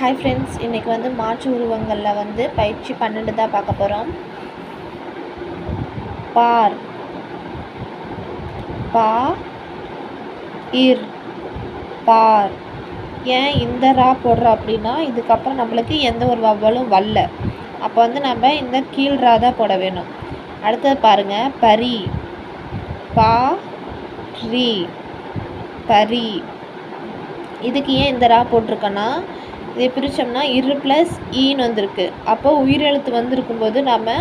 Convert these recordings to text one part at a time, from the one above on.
Hi friends இன்றைக்கி வந்து மாற்று உருவங்களில் வந்து பயிற்சி பன்னெண்டு தான் பார்க்க போகிறோம் பார் பா இர் பார். ஏன் இந்த ரா போடுறோம் அப்படின்னா இதுக்கப்புறம் நம்மளுக்கு எந்த ஒரு வவ்வலும் வரல. அப்போ வந்து நம்ம இந்த கீழ் ரா தான் போட வேணும். அடுத்தது பாருங்கள் பரி பா ரி பரி. இதுக்கு ஏன் இந்த ரா போட்டிருக்கோன்னா இதை பிரித்தோம்னா இரு ப்ளஸ் ஈன்னு வந்திருக்கு. அப்போ உயிரெழுத்து வந்திருக்கும்போது நம்ம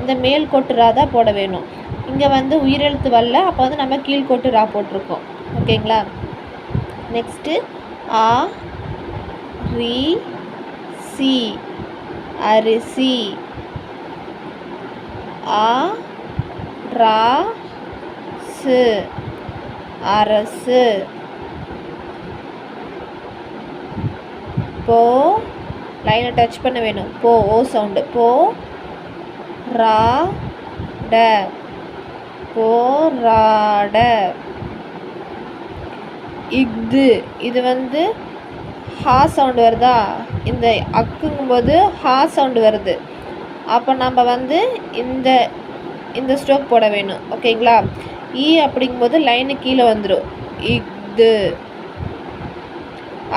இந்த மேல் கோட்டு ரா தான் போட வேணும். இங்கே வந்து உயிரெழுத்து வரல அப்போ வந்து நம்ம கீழ்கோட்டு ரா போட்டிருக்கோம். ஓகேங்களா? நெக்ஸ்ட்டு ஆ ரி சி அரிசி. ஆ ரா சு அரசு. போ. லைனை டச் பண்ண வேணும். போ ஓ சவுண்டு போ ரா ட. போராட இஃது. இது வந்து ஹா சவுண்டு வருதா? இந்த அக்குங்கும்போது ஹா சவுண்டு வருது. அப்போ நம்ம வந்து இந்த இந்த ஸ்ட்ரோக் போட வேணும். ஓகேங்களா ஈ e அப்படிங்கும்போது லைனு கீழே வந்துடும் இஃது.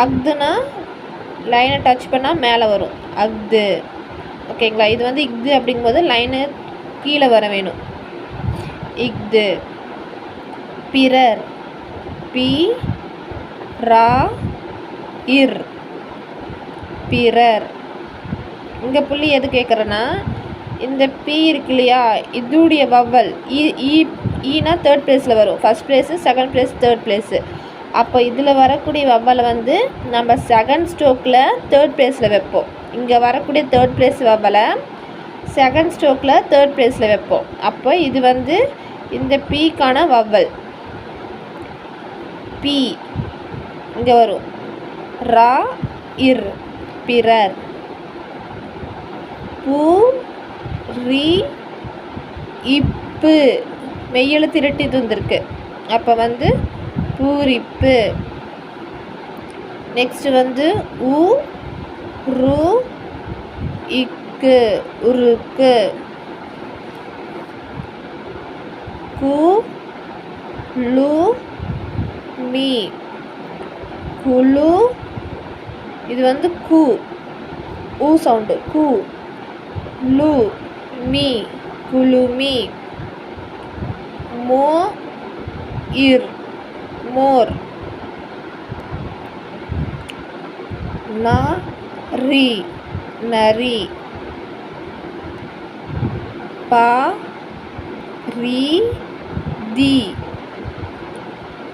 அக்துனா லைனை டச் பண்ணால் மேலே வரும். அஃது ஓகேங்களா இது வந்து இஃது அப்படிங்கும்போது லைனு கீழே வர வேணும். இஃது. பிறர். பி. ரா. இர். பிறர். இங்கே புள்ளி எது கேட்குறேன்னா இந்த பி இருக்கு இல்லையா? இதுடைய வவ்வல் ஈ ஈ ஈனா தேர்ட் ப்ளேஸில் வரும். First place second place third place அப்போ இதில் வரக்கூடிய வெவ்வலை வந்து நம்ம செகண்ட் ஸ்ட்ரோக்கில் தேர்ட் ப்ளேஸில் வைப்போம். இங்கே வரக்கூடிய தேர்ட் ப்ளேஸ் வவ்வலை செகண்ட் ஸ்ட்ரோக்கில் தேர்ட் ப்ளேஸில் வைப்போம். அப்போ இது வந்து இந்த பீக்கான வவ்வல். பி இங்கே வரும். ரா இர் பிறர். பூ ரி இப்பு. மெய்யெழுத்து இரட்டி இது வந்திருக்கு அப்போ வந்து பூரிப்பு. நெக்ஸ்ட் வந்து உ ரு இக்கு உருக்கு. கு லு மீ. குழு இது வந்து கு. ஊ சவுண்டு கு. லு மீ. குழுமி மோ இர். மோர் ந ரி நரி பா ரி தி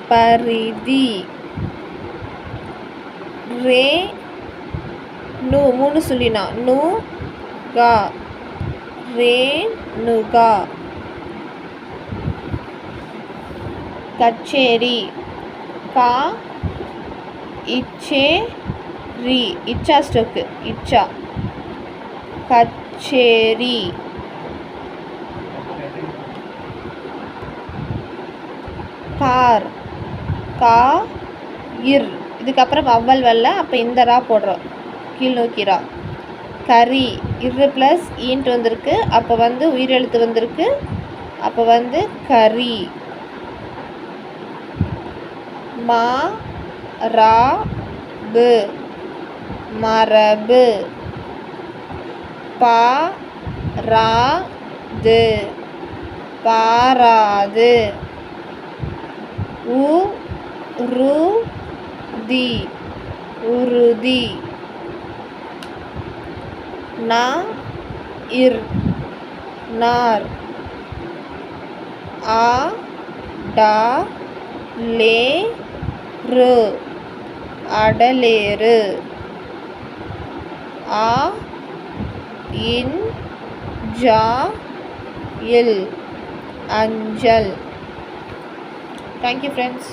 பரிதி ரே நு மூணு சொல்லினா நு கா ரே நுகா கச்சேரி. கா இச்சே ரி இச்சா ஸ்டோக்கு இச்சா. கச்சேரி. கார். கா இர். இதுக்கப்புறம் வவ்வல் வல்ல அப்போ இந்த ரா போடுறோம். கீழ்நோக்கி ரா. கரி இரு ப்ளஸ் ஈன்ட்டு வந்திருக்கு. அப்போ வந்து உயிரெழுத்து வந்திருக்கு. அப்போ வந்து கரி மா ரா பு. மரபு. பா ரா து பாராது. உ ரு தி. உறுதி நா இர் நார். ஆ டா லே ரு அடலேறு. ஆ. இன். ஜா. இல். அஞ்சல். Thank you friends